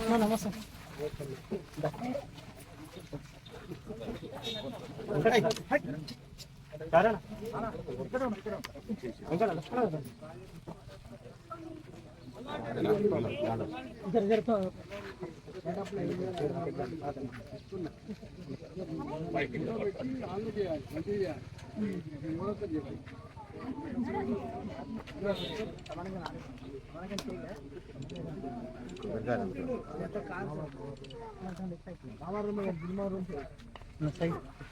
నమస్తే మనకి మనకి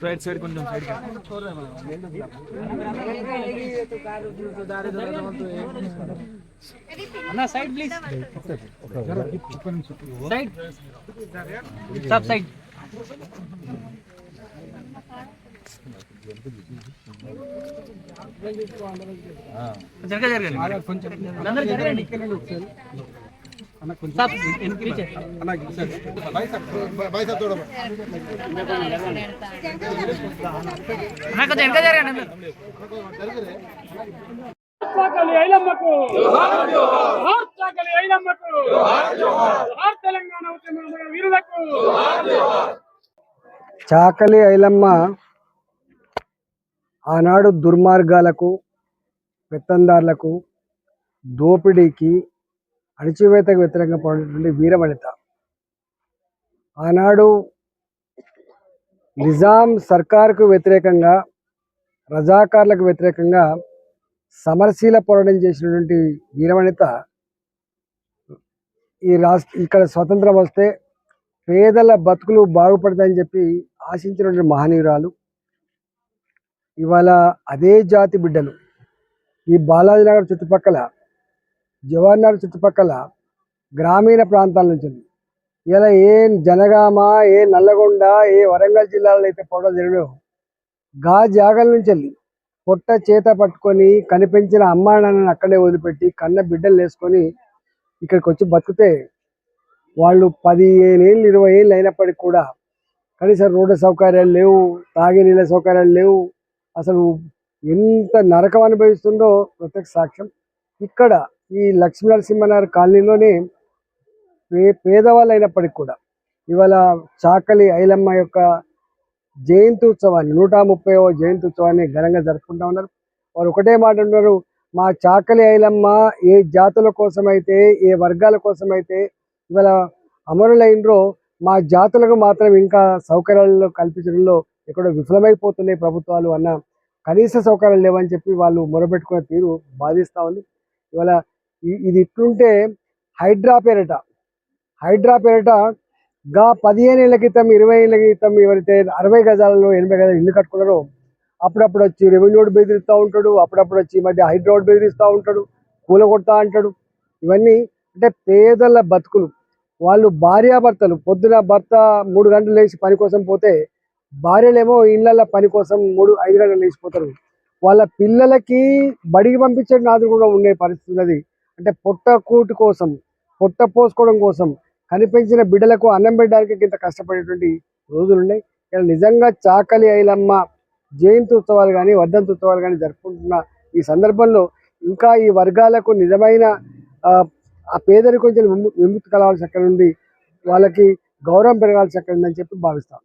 రైట్ సైడ్ కొంచెం సైడ్ అన్న సైడ్ ప్లీజ్ సైడ్ సబ్ సైడ్ జరగ జరగండి. కొంచెం అందరూ జరగండి. కొంచెం వెనక జరగండి అందరూ. చాకలి ఐలమ్మకు. జోహార్ చాకలి ఐలమ్మకు. జోహార్ తెలంగాణ ఉద్యమ వీరులకు చాకలి ఐలమ్మ ఆనాడు దుర్మార్గాలకు పెత్తందారులకు దోపిడీకి అణచివేతకు వ్యతిరేకంగా పోరాడినటువంటి వీరవనిత ఆనాడు నిజాం సర్కార్కు వ్యతిరేకంగా రజాకార్లకు వ్యతిరేకంగా సమరశీల పోరాటం చేసినటువంటి వీరవనిత ఈ రాష్ట్ర ఇక్కడ స్వతంత్రం వస్తే పేదల బతుకులు బాగుపడతాయని చెప్పి ఆశించినటువంటి మహనీయురాలు. ఇవాళ అదే జాతి బిడ్డలు. ఈ బాలాజీనగర్ చుట్టుపక్కల జవహర్నగర్ చుట్టుపక్కల గ్రామీణ ప్రాంతాల నుంచి ఇలా ఏ జనగామ ఏ నల్లగొండ ఏ వరంగల్ జిల్లాలో అయితే పోవడం జరిగినో గా జాగల నుంచి వెళ్ళి పొట్ట చేత పట్టుకొని కనిపించిన అమ్మా నాన్నని అక్కడే వదిలిపెట్టి కన్న బిడ్డలు వేసుకొని ఇక్కడికి వచ్చి బతికితే వాళ్ళు పదిహేను ఏళ్ళు ఇరవై ఏళ్ళు అయినప్పటికీ కూడా కనీసం రోడ్డు సౌకర్యాలు లేవు తాగే నీళ్ళ సౌకర్యాలు లేవు. అసలు ఎంత నరకం అనుభవిస్తుందో ప్రత్యక్ష సాక్ష్యం. ఇక్కడ ఈ లక్ష్మీ నరసింహనగర్ కాలనీలోనే పే పేదవాళ్ళు అయినప్పటికీ కూడా ఇవాళ చాకలి ఐలమ్మ యొక్క జయంతి ఉత్సవాన్ని నూట ముప్పైవ జయంతి ఉత్సవాన్ని ఘనంగా జరుపుకుంటా ఉన్నారు. వారు ఒకటే మాట ఉన్నారు మా చాకలి ఐలమ్మ ఏ జాతుల కోసమైతే ఏ వర్గాల కోసమైతే ఇవాళ అమరులైనరో మా జాతులకు మాత్రం ఇంకా సౌకర్యాలు కల్పించడంలో ఎక్కడో విఫలమైపోతున్నాయి ప్రభుత్వాలు అన్న కనీస సౌకర్యాలు లేవని చెప్పి వాళ్ళు మొరబెట్టుకునే తీరు బాధిస్తూ ఉంది. ఇవాళ ఇది ఇట్లుంటే హైడ్రా పేరిట. హైడ్రా గా పదిహేను ఏళ్ళ క్రితం ఇరవై ఏళ్ళ క్రితం ఎవరైతే అరవై గజాలలో ఎనభై గజాలు ఇల్లు కట్టుకున్నారో అప్పుడప్పుడు వచ్చి రెవెన్యూ బెదిరిస్తూ ఉంటాడు అప్పుడప్పుడు వచ్చి మధ్య హైడ్రోడ్ బెదిరిస్తూ ఉంటాడు కూల కొడతా అంటాడు. ఇవన్నీ అంటే పేదల బతుకులు. వాళ్ళు భార్యాభర్తలు పొద్దున భర్త మూడు గంటలు లేచి పని కోసం పోతే భార్యలేమో ఇళ్ళ పని కోసం మూడు ఐదు గంటలు లేచిపోతారు. వాళ్ళ పిల్లలకి బడికి పంపించే నాది కూడా ఉండే పరిస్థితి ఉన్నది. అంటే పొట్ట కూటి కోసం పొట్ట పోసుకోవడం కోసం కనిపించిన బిడ్డలకు అన్నం పెట్టడానికి ఇంత కష్టపడేటువంటి రోజులు ఉన్నాయి ఇలా నిజంగా చాకలి ఐలమ్మ జయంతి ఉత్సవాలు కానీ వర్ధంతి ఉత్సవాలు కానీ జరుపుకుంటున్న ఈ సందర్భంలో ఇంకా ఈ వర్గాలకు నిజమైన ఆ, ఆ పేదరికం విముక్తి కలవాల్సి అక్కడ ఉంది వాళ్ళకి గౌరవం పెరగాల్సి అక్కడ ఉందని చెప్పి భావిస్తాం.